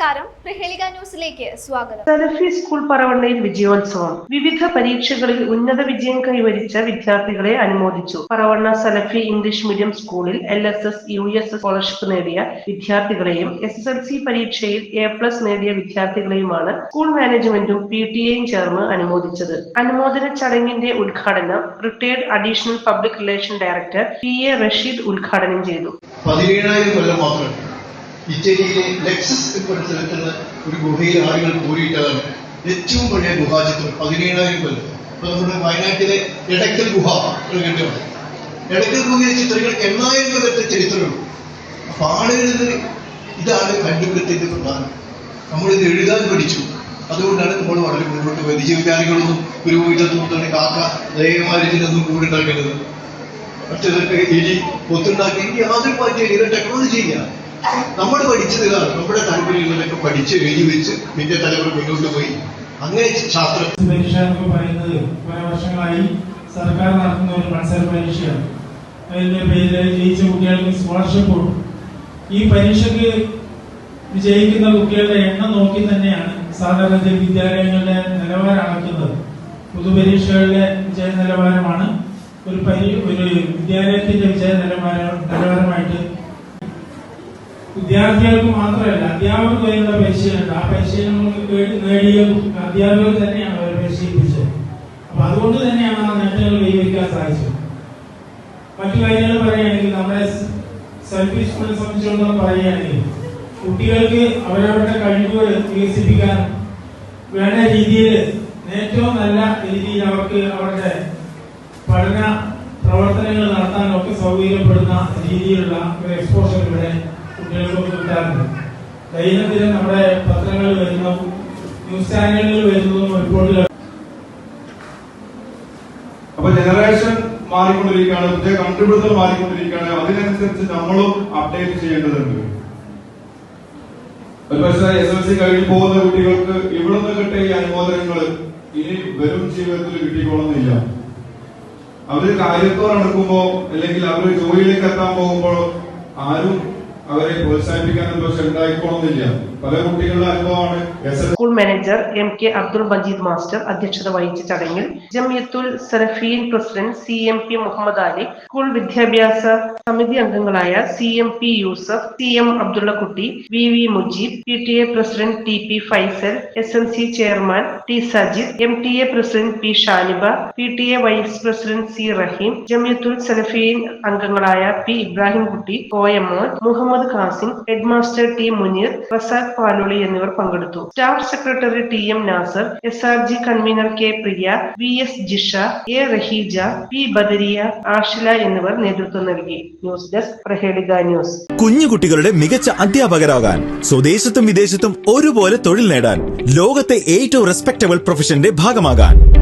നമസ്കാരം. പ്രഹേളിക ന്യൂസിലേക്ക് സ്വാഗതം. സലഫി സ്കൂൾ പറവണ്ണയിൽ വിജയോത്സവം. വിവിധ പരീക്ഷകളിൽ ഉന്നത വിജയം കൈവരിച്ച വിദ്യാർത്ഥികളെ അനുമോദിച്ചു. പറവണ്ണ സലഫി ഇംഗ്ലീഷ് മീഡിയം സ്കൂളിൽ L S S U S S scholarship നേടിയ വിദ്യാർത്ഥികളെയും എസ് എസ് എൽ സി പരീക്ഷയിൽ എ പ്ലസ് നേടിയ വിദ്യാർത്ഥികളെയുമാണ് സ്കൂൾ മാനേജ്മെന്റും പി ടി എയും ചേർന്ന് അനുമോദിച്ചത്. അനുമോദന ചടങ്ങിന്റെ ഉദ്ഘാടനം retired additional public relation director P A Rasheed ഉദ്ഘാടനം ചെയ്തു. പതിനേഴായിരം കൊല്ലം മാത്രം ഇറ്റലിയിലെ ലെക്സസ് എന്നൊരു സ്ഥലത്തുള്ള ഒരു ഗുഹയിൽ ആളുകൾ കൂടിയിട്ടതാണ് ഏറ്റവും പഴയ ഗുഹാചിത്രം പതിനേഴായിരം കൊല്ലം. ഇപ്പൊ നമ്മുടെ വയനാട്ടിലെ എടക്കൽ ഗുഹ കണ്ടുണ്ട് എടക്കൽ ഗുഹയിലെ ചിത്രങ്ങൾ എണ്ണായിരം കൊല്ലത്തെ ചരിത്രമുള്ളൂ അപ്പൊ ആളുകളിൽ ഇതാണ് കണ്ടുപിടുത്തത്തിന്റെ പ്രധാനം. നമ്മളിത് എഴുതാൻ പഠിച്ചു. അതുകൊണ്ടാണ് നമ്മൾ വളരെ മുന്നോട്ട് പോയത്. ജീവകാരികളൊന്നും പുരോഹിതത്വം കാക്ക ദയമാരിച്ചിട്ടൊന്നും കൂടെ ഉണ്ടാക്കുന്നത് മറ്റേതൊക്കെ എലി പൊത്തുണ്ടാക്കി. എനിക്ക് യാതൊരു മാറ്റം ഇത് ടെക്നോളജി ചെയ്യാം നമ്മൾ പഠിച്ചത് ഇതാണ് നമ്മുടെ താല്പര്യങ്ങളിലൊക്കെ പഠിച്ച് എഴുതി വെച്ച് നിന്റെ തലമുറ മുന്നോട്ട് പോയി. അങ്ങനെ ശാസ്ത്ര പരീക്ഷ എന്നൊക്കെ പറയുന്നത് കുറെ വർഷങ്ങളായി സർക്കാർ നടത്തുന്ന ഒരു മത്സര പരീക്ഷയാണ്. അതിന്റെ പേരിൽ ജയിച്ച കുട്ടികൾക്ക് സ്കോളർഷിപ്പ് കൊടുക്കും ഈ പരീക്ഷയ്ക്ക് വിജയിക്കുന്ന കുട്ടികളുടെ എണ്ണം നോക്കി തന്നെയാണ് സാധാരണ വിദ്യാലയങ്ങളുടെ നിലവാരം അളക്കുന്നത് പൊതുപരീക്ഷകളുടെ വിജയ നിലവാരമാണ് ഒരു പരി ഒരു വിദ്യാലയത്തിന്റെ വിജയ നിലവാരം നിലവാരമായിട്ട് വിദ്യാർത്ഥികൾക്ക് മാത്രമല്ല അധ്യാപകർക്ക് വേണ്ട പരിശീലനം ആ പരിശീലനം നേടിയ അധ്യാപകർ തന്നെയാണ് അവരെ പരിശീലിപ്പിച്ചത്. അപ്പൊ അതുകൊണ്ട് തന്നെയാണ് ആ നേട്ടങ്ങൾ കൈവരിക്കാൻ സാധിച്ചത്. മറ്റു കാര്യങ്ങൾ പറയുകയാണെങ്കിൽ നമ്മുടെ സെൽഫി സംബന്ധിച്ചിടത്തോളം പറയുകയാണെങ്കിൽ കുട്ടികൾക്ക് അവരവരുടെ കഴിവുകൾ വികസിപ്പിക്കാൻ വേണ്ട രീതിയിൽ ഏറ്റവും നല്ല രീതിയിൽ അവർക്ക് അവരുടെ പഠന പ്രവർത്തനങ്ങൾ നടത്താനൊക്കെ സൗകര്യപ്പെടുന്ന രീതിയിലുള്ള ഒരു എക്സ്പോഷർ ഇവിടെ കുട്ടികൾക്കൊക്കെ കിട്ടാറുണ്ട് ദൈനംദിനം നമ്മുടെ പത്രങ്ങളിൽ വരുന്ന ന്യൂസ് ചാനലുകളിൽ വരുന്നതും റിപ്പോർട്ടുകൾ അപ്പൊ ജനറേഷൻ മാറിക്കൊണ്ടിരിക്കുകയാണ് പുതിയ കണ്ടുപിടുത്തം മാറിക്കൊണ്ടിരിക്കുകയാണ്. അതിനനുസരിച്ച് നമ്മളും അപ്ഡേറ്റ് ചെയ്യേണ്ടതുണ്ട്. ഒരുപക്ഷെ എസ് എൽ സി കഴിഞ്ഞു പോകുന്ന കുട്ടികൾക്ക് ഇവിടെ നിന്ന് കിട്ടിയ ഈ അനുമോദനങ്ങൾ ഇനി വരും ജീവിതത്തിൽ കിട്ടിക്കോളുന്നില്ല. അവർ കാര്യത്തോടെ നടക്കുമ്പോ അല്ലെങ്കിൽ അവർ ജോലിയിലേക്ക് എത്താൻ പോകുമ്പോൾ ആരും അവരെ പ്രോത്സാഹിപ്പിക്കാൻ പക്ഷെ ഉണ്ടായിക്കോളുന്നില്ല. School manager M K Abdul Majeed master അധ്യക്ഷത വഹിച്ച ചടങ്ങിൽ Jamiyathul Salafeen president C M P Muhammad Ali school വിദ്യാഭ്യാസ സമിതി അംഗങ്ങളായ C M P Yusuf C M Abdullakutty V V Mujeeb P T A president T P Faisal S M C chairman T Sajid M T A president P Shaniba P T A vice president C Raheem Jamiyathul Salafeen അംഗങ്ങളായ P Ibrahim Kutty Koyamon Muhammad Khasim headmaster T Muneer Razak Paloli എന്നിവർ പങ്കെടുത്തു. Staff secretary T M Nasar S R G convener K Priya V S Jisha A Raheeja P Badariya Ashila എന്നിവർ നേതൃത്വം നൽകി. News desk Prahelika news. കുഞ്ഞുകുട്ടികളുടെ മികച്ച അധ്യാപകരാകാൻ സ്വദേശത്തും വിദേശത്തും ഒരുപോലെ തൊഴിൽ നേടാൻ ലോകത്തെ ഏറ്റവും റെസ്പെക്ടബിൾ പ്രൊഫഷന്റെ ഭാഗമാകാൻ.